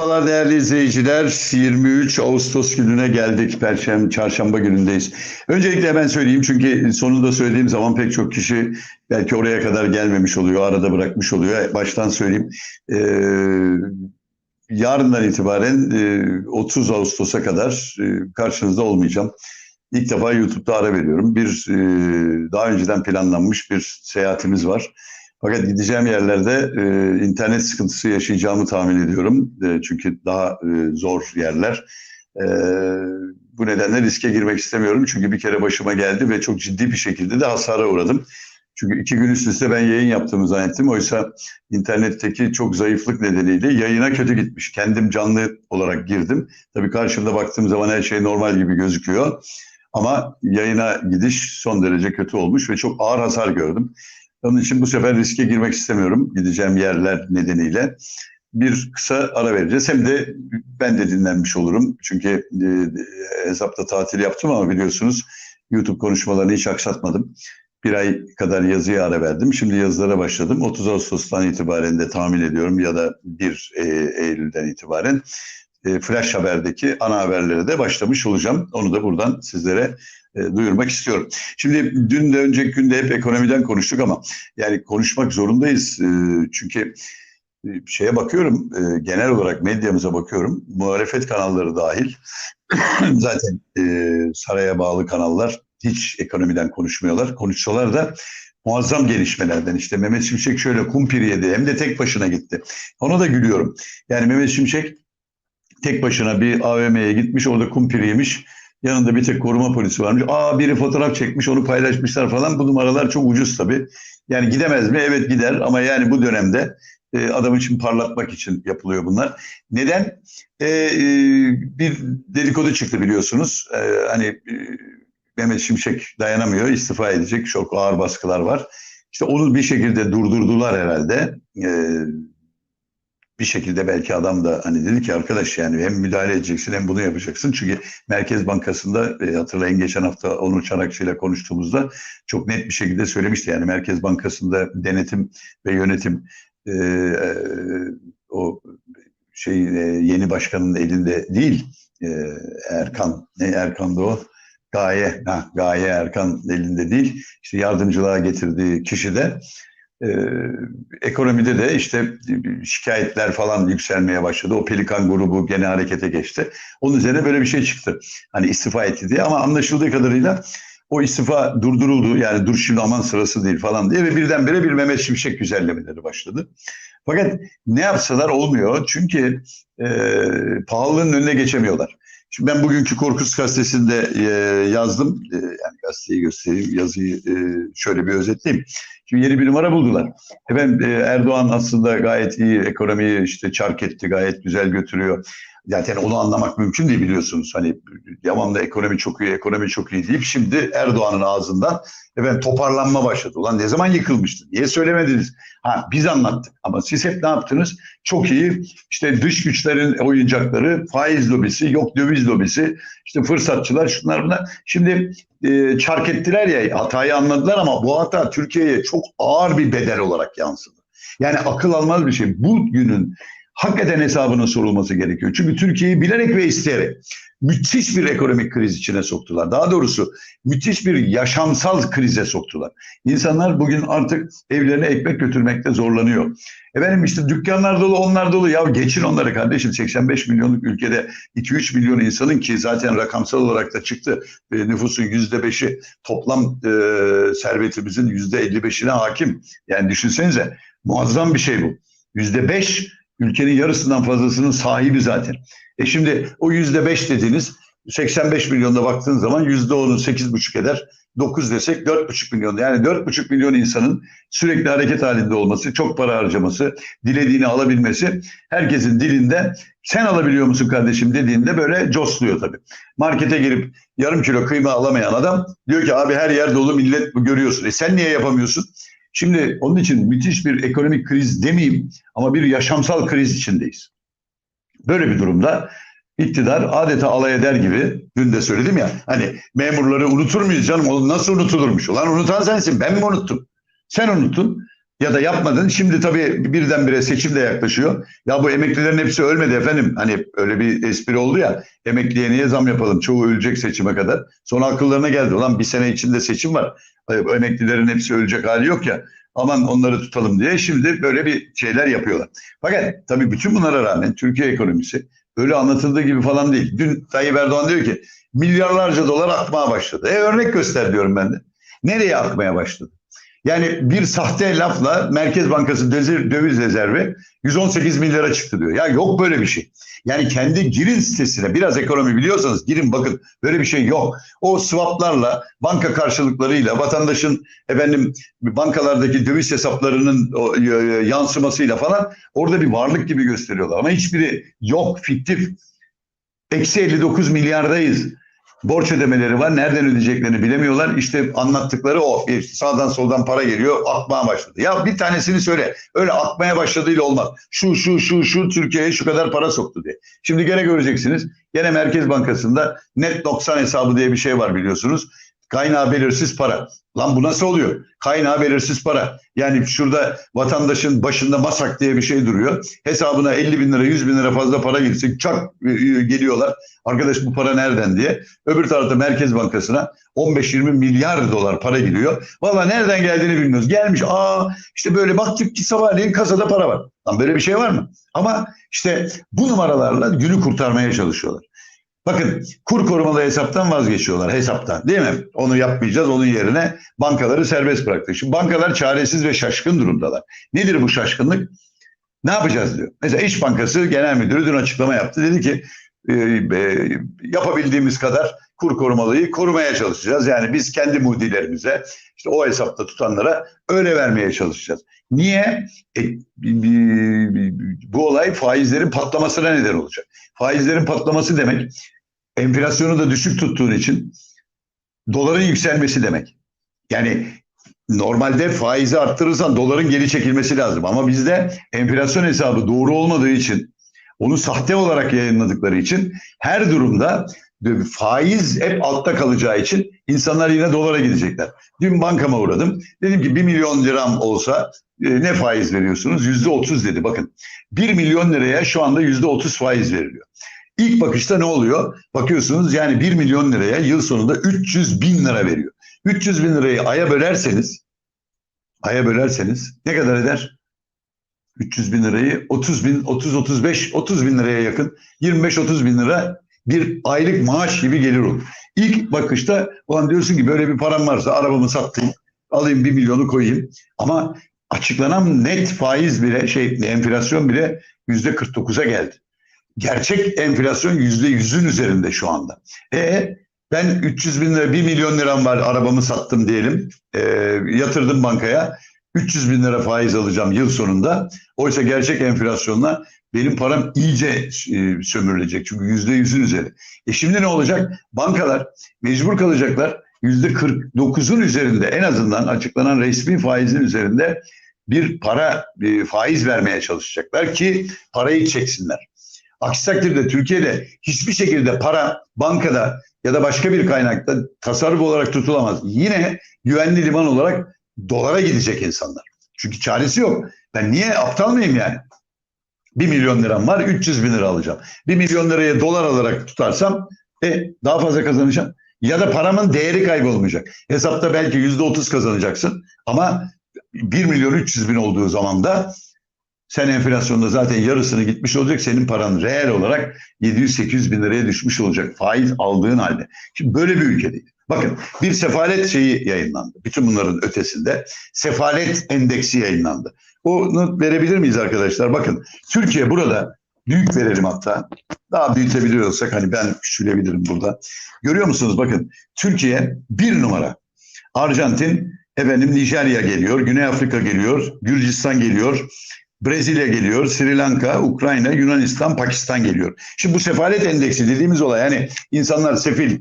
Merhabalar değerli izleyiciler. 23 Ağustos gününe geldik. Perşembe, çarşamba günündeyiz. Öncelikle hemen söyleyeyim çünkü sonunda söylediğim zaman pek çok kişi belki oraya kadar gelmemiş oluyor, arada bırakmış oluyor. Baştan söyleyeyim. Ee, yarından itibaren e, 30 Ağustos'a kadar karşınızda olmayacağım. İlk defa YouTube'da ara veriyorum. Bir daha önceden planlanmış bir seyahatimiz var. Fakat gideceğim yerlerde e, internet sıkıntısı yaşayacağımı tahmin ediyorum. E, çünkü daha e, zor yerler. E, bu nedenle riske girmek istemiyorum. Çünkü bir kere başıma geldi ve çok ciddi bir şekilde de hasara uğradım. Çünkü iki gün üst üste ben yayın yaptığımı zannettim. Oysa internetteki çok zayıflık nedeniyle yayına kötü gitmiş. Kendim canlı olarak girdim. Tabii karşımda baktığım zaman her şey normal gibi gözüküyor. Ama yayına gidiş son derece kötü olmuş ve çok ağır hasar gördüm. Onun için bu sefer riske girmek istemiyorum gideceğim yerler nedeniyle. Bir kısa ara vereceğiz. Hem de ben de dinlenmiş olurum. Çünkü e, hesapta tatil yaptım ama biliyorsunuz YouTube konuşmalarını hiç aksatmadım. Bir ay kadar yazıya ara verdim. Şimdi yazılara başladım. 30 Ağustos'tan itibaren de tahmin ediyorum ya da 1 e, Eylül'den itibaren e, Flash Haber'deki ana haberlere de başlamış olacağım. Onu da buradan sizlere e, duyurmak istiyorum. Şimdi dün de önceki günde hep ekonomiden konuştuk ama yani konuşmak zorundayız. E, çünkü şeye bakıyorum, genel olarak medyamıza bakıyorum. Muhalefet kanalları dahil zaten saraya bağlı kanallar hiç ekonomiden konuşmuyorlar. Konuşsalar da muazzam gelişmelerden işte Mehmet Şimşek şöyle kumpir yedi hem de tek başına gitti. Ona da gülüyorum. Yani Mehmet Şimşek tek başına bir AVM'ye gitmiş orada kumpir yemiş. Yanında bir tek koruma polisi varmış. Aa biri fotoğraf çekmiş onu paylaşmışlar falan. Bu numaralar çok ucuz tabii. Yani gidemez mi? Evet gider ama yani bu dönemde e, adam için parlatmak için yapılıyor bunlar. Neden? E, e, bir dedikodu çıktı biliyorsunuz. E, hani e, Mehmet Şimşek dayanamıyor, istifa edecek. Çok ağır baskılar var. İşte onu bir şekilde durdurdular herhalde. E, bir şekilde belki adam da hani dedi ki arkadaş yani hem müdahale edeceksin hem bunu yapacaksın. Çünkü Merkez Bankası'nda e, hatırlayın geçen hafta Onur Çanakçı ile konuştuğumuzda çok net bir şekilde söylemişti. Yani Merkez Bankası'nda denetim ve yönetim e, e, o şey e, yeni başkanın elinde değil. E, Erkan, ne Erkan'da o? Gaye, ha, Gaye Erkan elinde değil. İşte yardımcılığa getirdiği kişi de ee, ekonomide de işte şikayetler falan yükselmeye başladı. O Pelikan grubu gene harekete geçti. Onun üzerine böyle bir şey çıktı. Hani istifa etti diye ama anlaşıldığı kadarıyla o istifa durduruldu. Yani dur şimdi aman sırası değil falan diye ve birdenbire bir Mehmet Şimşek güzellemeleri başladı. Fakat ne yapsalar olmuyor. Çünkü e, pahalılığın önüne geçemiyorlar. Şimdi ben bugünkü Korkus gazetesinde e, yazdım. E, yani gazeteyi göstereyim, yazıyı e, şöyle bir özetleyeyim. Şimdi yeni bir numara buldular. Efendim e, Erdoğan aslında gayet iyi ekonomiyi işte çark etti, gayet güzel götürüyor. Zaten onu anlamak mümkün değil biliyorsunuz. Hani devamlı ekonomi çok iyi, ekonomi çok iyi deyip şimdi Erdoğan'ın ağzından efendim toparlanma başladı. Ulan ne zaman yıkılmıştı? Niye söylemediniz? Ha biz anlattık ama siz hep ne yaptınız? Çok iyi işte dış güçlerin oyuncakları, faiz lobisi, yok döviz lobisi, işte fırsatçılar şunlar bunlar. Şimdi e, çark ettiler ya hatayı anladılar ama bu hata Türkiye'ye çok ağır bir bedel olarak yansıdı. Yani akıl almaz bir şey. Bugünün hakikaten hesabının sorulması gerekiyor. Çünkü Türkiye'yi bilerek ve isteyerek müthiş bir ekonomik kriz içine soktular. Daha doğrusu müthiş bir yaşamsal krize soktular. İnsanlar bugün artık evlerine ekmek götürmekte zorlanıyor. Efendim işte dükkanlar dolu, onlar dolu. Ya geçin onları kardeşim. 85 milyonluk ülkede 2-3 milyon insanın ki zaten rakamsal olarak da çıktı. E, nüfusun %5'i toplam e, servetimizin %55'ine hakim. Yani düşünsenize muazzam bir şey bu. %5 ülkenin yarısından fazlasının sahibi zaten. E şimdi o yüzde beş dediğiniz 85 milyonda baktığın zaman yüzde onu sekiz buçuk eder. 9 desek 4,5 milyon. Yani 4,5 milyon insanın sürekli hareket halinde olması, çok para harcaması, dilediğini alabilmesi herkesin dilinde sen alabiliyor musun kardeşim dediğinde böyle cosluyor tabii. Markete girip yarım kilo kıyma alamayan adam diyor ki abi her yer dolu millet görüyorsun. E sen niye yapamıyorsun? Şimdi onun için müthiş bir ekonomik kriz demeyeyim ama bir yaşamsal kriz içindeyiz. Böyle bir durumda iktidar adeta alay eder gibi dün de söyledim ya hani memurları unutur muyuz canım? Nasıl unutulurmuş? Ulan unutan sensin ben mi unuttum? Sen unuttun Ya da yapmadın. Şimdi tabii birdenbire seçim de yaklaşıyor. Ya bu emeklilerin hepsi ölmedi efendim. Hani öyle bir espri oldu ya. Emekliye niye zam yapalım? Çoğu ölecek seçime kadar. Sonra akıllarına geldi. Ulan bir sene içinde seçim var. Emeklilerin hepsi ölecek hali yok ya. Aman onları tutalım diye şimdi böyle bir şeyler yapıyorlar. Fakat tabii bütün bunlara rağmen Türkiye ekonomisi öyle anlatıldığı gibi falan değil. Dün Tayyip Erdoğan diyor ki milyarlarca dolar akmaya başladı. E örnek göster diyorum ben de. Nereye akmaya başladı? Yani bir sahte lafla Merkez Bankası döviz rezervi 118 milyara çıktı diyor. Ya yok böyle bir şey. Yani kendi girin sitesine biraz ekonomi biliyorsanız girin bakın böyle bir şey yok. O swaplarla banka karşılıklarıyla vatandaşın efendim bankalardaki döviz hesaplarının yansımasıyla falan orada bir varlık gibi gösteriyorlar. Ama hiçbiri yok fiktif. Eksi 59 milyardayız borç ödemeleri var. Nereden ödeyeceklerini bilemiyorlar. İşte anlattıkları o. Bir sağdan soldan para geliyor, akmaya başladı. Ya bir tanesini söyle. Öyle akmaya başladığıyla olmaz. Şu şu şu şu Türkiye'ye şu kadar para soktu diye. Şimdi gene göreceksiniz. Gene Merkez Bankası'nda net 90 hesabı diye bir şey var biliyorsunuz. Kaynağı belirsiz para. Lan bu nasıl oluyor? Kaynağı belirsiz para. Yani şurada vatandaşın başında masak diye bir şey duruyor. Hesabına 50 bin lira 100 bin lira fazla para girsin çak e, e, geliyorlar. Arkadaş bu para nereden diye. Öbür tarafta Merkez Bankası'na 15-20 milyar dolar para giriyor. Valla nereden geldiğini bilmiyoruz. Gelmiş aa işte böyle baktık ki sabahleyin kasada para var. Lan böyle bir şey var mı? Ama işte bu numaralarla günü kurtarmaya çalışıyorlar. Bakın kur korumalı hesaptan vazgeçiyorlar hesaptan değil mi? Onu yapmayacağız onun yerine bankaları serbest bıraktık. Şimdi bankalar çaresiz ve şaşkın durumdalar. Nedir bu şaşkınlık? Ne yapacağız diyor. Mesela İş Bankası Genel Müdürü dün açıklama yaptı. Dedi ki e, e, yapabildiğimiz kadar kur korumalıyı korumaya çalışacağız. Yani biz kendi mudilerimize işte o hesapta tutanlara öyle vermeye çalışacağız. Niye? E, bu olay faizlerin patlamasına neden olacak. Faizlerin patlaması demek enflasyonu da düşük tuttuğun için doların yükselmesi demek. Yani normalde faizi arttırırsan doların geri çekilmesi lazım. Ama bizde enflasyon hesabı doğru olmadığı için onu sahte olarak yayınladıkları için her durumda faiz hep altta kalacağı için insanlar yine dolara gidecekler. Dün bankama uğradım. Dedim ki 1 milyon liram olsa e, ne faiz veriyorsunuz? Yüzde otuz dedi. Bakın 1 milyon liraya şu anda yüzde otuz faiz veriliyor. İlk bakışta ne oluyor? Bakıyorsunuz yani 1 milyon liraya yıl sonunda 300 bin lira veriyor. 300 bin lirayı aya bölerseniz aya bölerseniz ne kadar eder? 300 bin lirayı 30 bin, 30, 35, 30 bin liraya yakın 25-30 bin lira bir aylık maaş gibi gelir olur. İlk bakışta o diyorsun ki böyle bir param varsa arabamı satayım, alayım bir milyonu koyayım. Ama açıklanan net faiz bile şey enflasyon bile yüzde 49'a geldi. Gerçek enflasyon yüzde yüzün üzerinde şu anda. E ben 300 bin lira 1 milyon liram var arabamı sattım diyelim e, yatırdım bankaya 300 bin lira faiz alacağım yıl sonunda. Oysa gerçek enflasyonla benim param iyice e, sömürülecek. Çünkü yüzde yüzün üzeri. E şimdi ne olacak? Bankalar mecbur kalacaklar. Yüzde 49'un üzerinde en azından açıklanan resmi faizin üzerinde bir para bir faiz vermeye çalışacaklar ki parayı çeksinler. Aksi takdirde Türkiye'de hiçbir şekilde para bankada ya da başka bir kaynakta tasarruf olarak tutulamaz. Yine güvenli liman olarak dolara gidecek insanlar. Çünkü çaresi yok. Ben niye aptal mıyım yani? 1 milyon liram var 300 bin lira alacağım. 1 milyon liraya dolar alarak tutarsam e, daha fazla kazanacağım. Ya da paramın değeri kaybolmayacak. Hesapta belki %30 kazanacaksın ama 1 milyon 300 bin olduğu zaman da sen enflasyonda zaten yarısını gitmiş olacak. Senin paran reel olarak 700-800 bin liraya düşmüş olacak. Faiz aldığın halde. Şimdi böyle bir ülkedeyiz. Bakın bir sefalet şeyi yayınlandı. Bütün bunların ötesinde sefalet endeksi yayınlandı. Onu verebilir miyiz arkadaşlar? Bakın Türkiye burada büyük verelim hatta. Daha büyütebiliyorsak hani ben küçülebilirim burada. Görüyor musunuz? Bakın Türkiye bir numara. Arjantin, efendim Nijerya geliyor, Güney Afrika geliyor, Gürcistan geliyor, Brezilya geliyor, Sri Lanka, Ukrayna, Yunanistan, Pakistan geliyor. Şimdi bu sefalet endeksi dediğimiz olay yani insanlar sefil,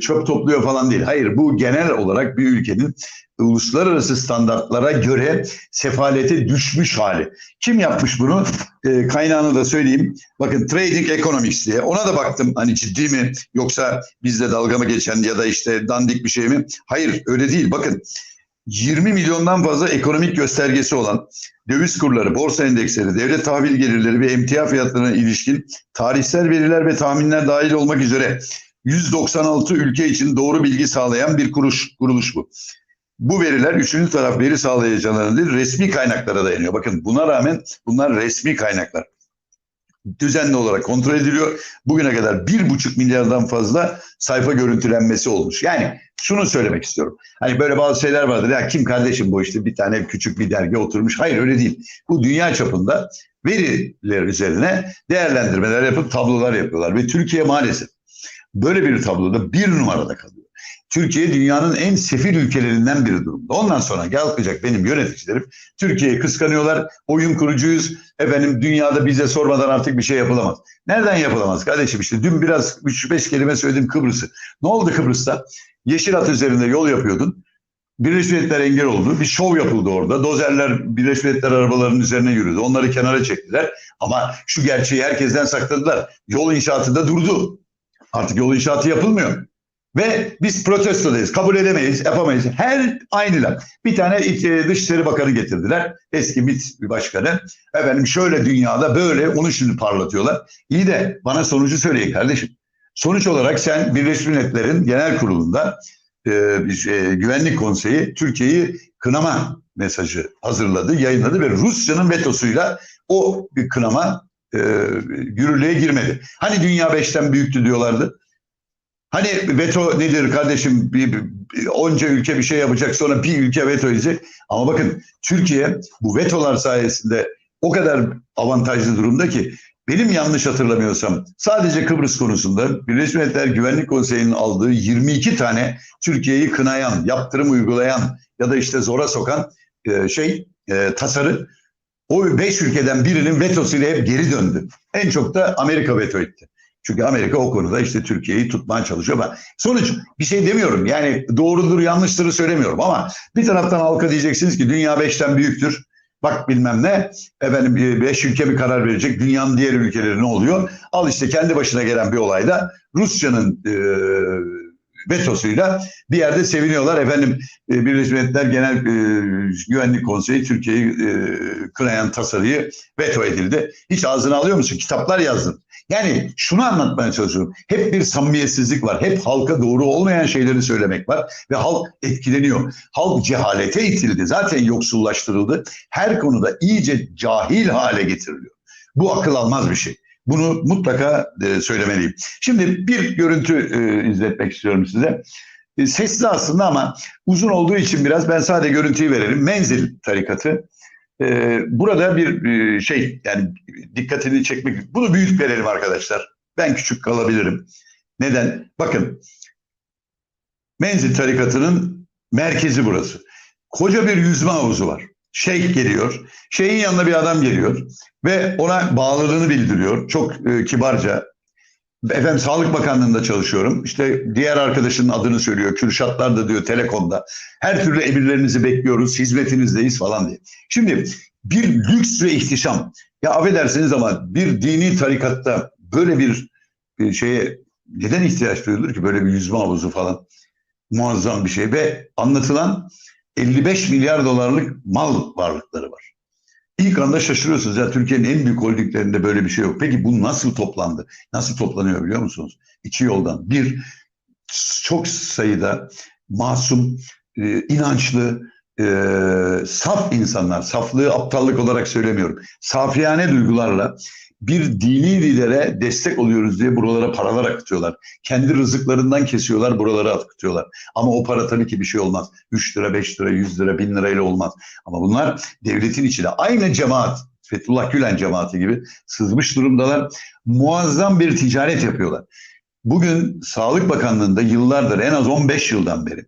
çöp topluyor falan değil. Hayır bu genel olarak bir ülkenin uluslararası standartlara göre sefalete düşmüş hali. Kim yapmış bunu? E, kaynağını da söyleyeyim. Bakın Trading Economics diye. Ona da baktım hani ciddi mi yoksa bizde dalga mı geçen ya da işte dandik bir şey mi? Hayır öyle değil. Bakın 20 milyondan fazla ekonomik göstergesi olan döviz kurları, borsa endeksleri, devlet tahvil gelirleri ve emtia fiyatlarına ilişkin tarihsel veriler ve tahminler dahil olmak üzere 196 ülke için doğru bilgi sağlayan bir kuruş, kuruluş bu. Bu veriler üçüncü taraf veri sağlayıcılarının değil, resmi kaynaklara dayanıyor. Bakın buna rağmen bunlar resmi kaynaklar. Düzenli olarak kontrol ediliyor. Bugüne kadar bir buçuk milyardan fazla sayfa görüntülenmesi olmuş. Yani şunu söylemek istiyorum. Hani böyle bazı şeyler vardır. Ya kim kardeşim bu işte bir tane küçük bir dergi oturmuş. Hayır öyle değil. Bu dünya çapında veriler üzerine değerlendirmeler yapıp tablolar yapıyorlar. Ve Türkiye maalesef böyle bir tabloda bir numarada kalıyor. Türkiye dünyanın en sefil ülkelerinden biri durumda. Ondan sonra kalkacak benim yöneticilerim Türkiye'yi kıskanıyorlar. Oyun kurucuyuz. Efendim dünyada bize sormadan artık bir şey yapılamaz. Nereden yapılamaz kardeşim işte dün biraz 3-5 kelime söyledim Kıbrıs'ı. Ne oldu Kıbrıs'ta? Yeşil At üzerinde yol yapıyordun. Birleşmiş Milletler engel oldu. Bir şov yapıldı orada. Dozerler Birleşmiş Milletler arabalarının üzerine yürüdü. Onları kenara çektiler. Ama şu gerçeği herkesten sakladılar. Yol inşaatı da durdu. Artık yol inşaatı yapılmıyor. Ve biz protestodayız. Kabul edemeyiz, yapamayız. Her aynılar. Bir tane e, Dışişleri Bakanı getirdiler. Eski MİT başkanı. Efendim şöyle dünyada böyle onu şimdi parlatıyorlar. İyi de bana sonucu söyleyin kardeşim. Sonuç olarak sen Birleşmiş Milletler'in genel kurulunda e, bir, e, Güvenlik Konseyi Türkiye'yi kınama mesajı hazırladı, yayınladı ve Rusya'nın vetosuyla o bir kınama e, yürürlüğe girmedi. Hani dünya beşten büyüktü diyorlardı. Hani veto nedir kardeşim? Bir, bir, onca ülke bir şey yapacak sonra bir ülke veto edecek. Ama bakın Türkiye bu vetolar sayesinde o kadar avantajlı durumda ki benim yanlış hatırlamıyorsam sadece Kıbrıs konusunda Birleşmiş Milletler Güvenlik Konseyi'nin aldığı 22 tane Türkiye'yi kınayan, yaptırım uygulayan ya da işte zora sokan e, şey e, tasarı o beş ülkeden birinin vetosuyla hep geri döndü. En çok da Amerika veto etti. Çünkü Amerika o konuda işte Türkiye'yi tutmaya çalışıyor. Ama sonuç bir şey demiyorum. Yani doğrudur yanlıştır söylemiyorum ama bir taraftan halka diyeceksiniz ki dünya beşten büyüktür. Bak bilmem ne efendim beş ülke bir karar verecek. Dünyanın diğer ülkeleri ne oluyor? Al işte kendi başına gelen bir olayda Rusya'nın e, vetosuyla bir yerde seviniyorlar. Efendim e, Birleşmiş Milletler Genel e, Güvenlik Konseyi Türkiye'yi e, kınayan tasarıyı veto edildi. Hiç ağzına alıyor musun? Kitaplar yazdın. Yani şunu anlatmaya çalışıyorum. Hep bir samimiyetsizlik var. Hep halka doğru olmayan şeyleri söylemek var. Ve halk etkileniyor. Halk cehalete itildi. Zaten yoksullaştırıldı. Her konuda iyice cahil hale getiriliyor. Bu akıl almaz bir şey. Bunu mutlaka e, söylemeliyim. Şimdi bir görüntü e, izletmek istiyorum size. E, sesli aslında ama uzun olduğu için biraz ben sadece görüntüyü verelim. Menzil tarikatı. E, burada bir e, şey yani dikkatini çekmek. Bunu büyük verelim arkadaşlar. Ben küçük kalabilirim. Neden? Bakın Menzil tarikatının merkezi burası. Koca bir yüzme havuzu var. Şeyh geliyor. Şeyhin yanına bir adam geliyor ve ona bağlılığını bildiriyor. Çok e, kibarca. Efendim Sağlık Bakanlığı'nda çalışıyorum. İşte diğer arkadaşının adını söylüyor. Kürşatlar da diyor Telekom'da. Her türlü emirlerinizi bekliyoruz, hizmetinizdeyiz falan diye. Şimdi bir lüks ve ihtişam. Ya affedersiniz ama bir dini tarikatta böyle bir, bir şeye neden ihtiyaç duyulur ki böyle bir yüzme havuzu falan? Muazzam bir şey ve anlatılan 55 milyar dolarlık mal varlıkları var. İlk anda şaşırıyorsunuz ya Türkiye'nin en büyük holdinglerinde böyle bir şey yok. Peki bu nasıl toplandı? Nasıl toplanıyor biliyor musunuz? İki yoldan. Bir, çok sayıda masum, e, inançlı, e, saf insanlar, saflığı aptallık olarak söylemiyorum. Safiyane duygularla bir dini lidere destek oluyoruz diye buralara paralar akıtıyorlar. Kendi rızıklarından kesiyorlar, buralara akıtıyorlar. Ama o para tabii ki bir şey olmaz. 3 lira, 5 lira, 100 lira, 1000 lirayla olmaz. Ama bunlar devletin içine aynı cemaat, Fethullah Gülen cemaati gibi sızmış durumdalar. Muazzam bir ticaret yapıyorlar. Bugün Sağlık Bakanlığı'nda yıllardır en az 15 yıldan beri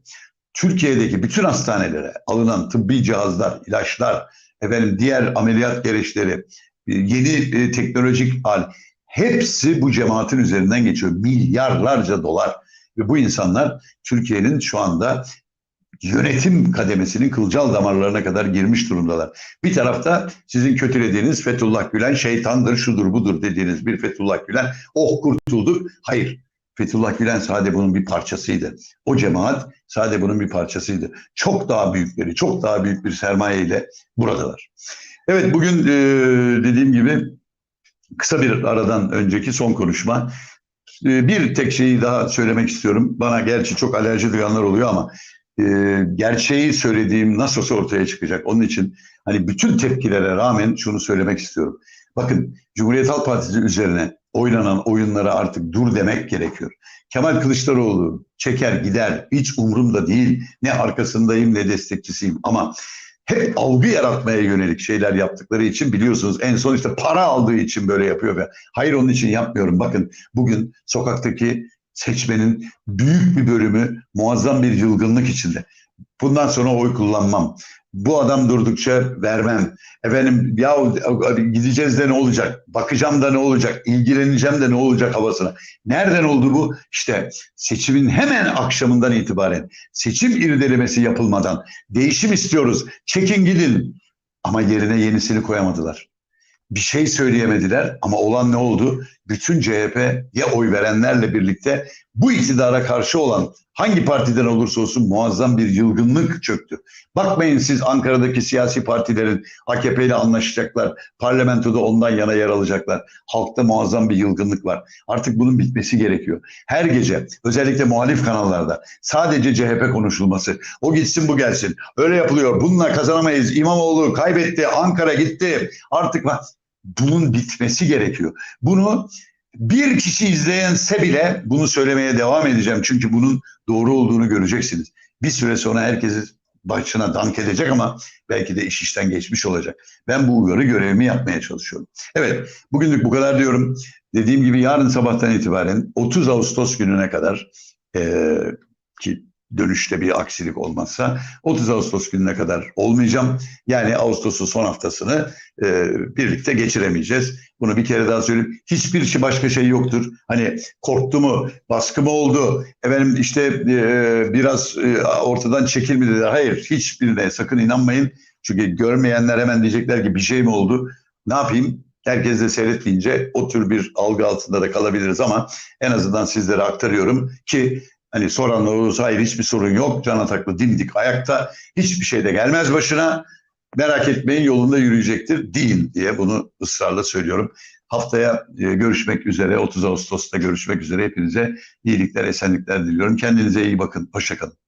Türkiye'deki bütün hastanelere alınan tıbbi cihazlar, ilaçlar, efendim diğer ameliyat gereçleri, yeni e, teknolojik hal hepsi bu cemaatin üzerinden geçiyor. Milyarlarca dolar ve bu insanlar Türkiye'nin şu anda yönetim kademesinin kılcal damarlarına kadar girmiş durumdalar. Bir tarafta sizin kötülediğiniz Fethullah Gülen şeytandır, şudur budur dediğiniz bir Fethullah Gülen oh kurtulduk. Hayır. Fethullah Gülen sadece bunun bir parçasıydı. O cemaat sadece bunun bir parçasıydı. Çok daha büyükleri, çok daha büyük bir sermaye ile buradalar. Evet bugün e, dediğim gibi kısa bir aradan önceki son konuşma. E, bir tek şeyi daha söylemek istiyorum. Bana gerçi çok alerji duyanlar oluyor ama e, gerçeği söylediğim nasıl olsa ortaya çıkacak. Onun için hani bütün tepkilere rağmen şunu söylemek istiyorum. Bakın Cumhuriyet Halk Partisi üzerine oynanan oyunlara artık dur demek gerekiyor. Kemal Kılıçdaroğlu çeker gider hiç umurumda değil. Ne arkasındayım ne destekçisiyim ama hep algı yaratmaya yönelik şeyler yaptıkları için biliyorsunuz en son işte para aldığı için böyle yapıyor ve hayır onun için yapmıyorum. Bakın bugün sokaktaki seçmenin büyük bir bölümü muazzam bir yılgınlık içinde. Bundan sonra oy kullanmam. Bu adam durdukça vermem. Efendim ya gideceğiz de ne olacak? Bakacağım da ne olacak? İlgileneceğim de ne olacak havasına. Nereden oldu bu? İşte seçimin hemen akşamından itibaren seçim irdelemesi yapılmadan değişim istiyoruz. Çekin gidin. Ama yerine yenisini koyamadılar. Bir şey söyleyemediler ama olan ne oldu? Bütün CHP'ye oy verenlerle birlikte bu iktidara karşı olan hangi partiden olursa olsun muazzam bir yılgınlık çöktü. Bakmayın siz Ankara'daki siyasi partilerin AKP ile anlaşacaklar, parlamentoda ondan yana yer alacaklar. Halkta muazzam bir yılgınlık var. Artık bunun bitmesi gerekiyor. Her gece özellikle muhalif kanallarda sadece CHP konuşulması. O gitsin bu gelsin. Öyle yapılıyor. Bununla kazanamayız. İmamoğlu kaybetti. Ankara gitti. Artık bunun bitmesi gerekiyor. Bunu bir kişi izleyense bile bunu söylemeye devam edeceğim. Çünkü bunun doğru olduğunu göreceksiniz. Bir süre sonra herkesi başına dank edecek ama belki de iş işten geçmiş olacak. Ben bu uyarı görevimi yapmaya çalışıyorum. Evet, bugünlük bu kadar diyorum. Dediğim gibi yarın sabahtan itibaren 30 Ağustos gününe kadar e, ki dönüşte bir aksilik olmazsa 30 Ağustos gününe kadar olmayacağım. Yani Ağustos'un son haftasını e, birlikte geçiremeyeceğiz. Bunu bir kere daha söyleyeyim. Hiçbir şey başka şey yoktur. Hani korktu mu, baskı mı oldu, efendim işte e, biraz e, ortadan çekilmedi. Hayır, hiçbirine sakın inanmayın. Çünkü görmeyenler hemen diyecekler ki bir şey mi oldu? Ne yapayım? Herkes de seyretmeyince o tür bir algı altında da kalabiliriz ama en azından sizlere aktarıyorum ki Hani soranlar olursa hayır hiçbir sorun yok. Can Ataklı dimdik ayakta. Hiçbir şey de gelmez başına. Merak etmeyin yolunda yürüyecektir. Değil diye bunu ısrarla söylüyorum. Haftaya e, görüşmek üzere. 30 Ağustos'ta görüşmek üzere. Hepinize iyilikler, esenlikler diliyorum. Kendinize iyi bakın. Hoşçakalın.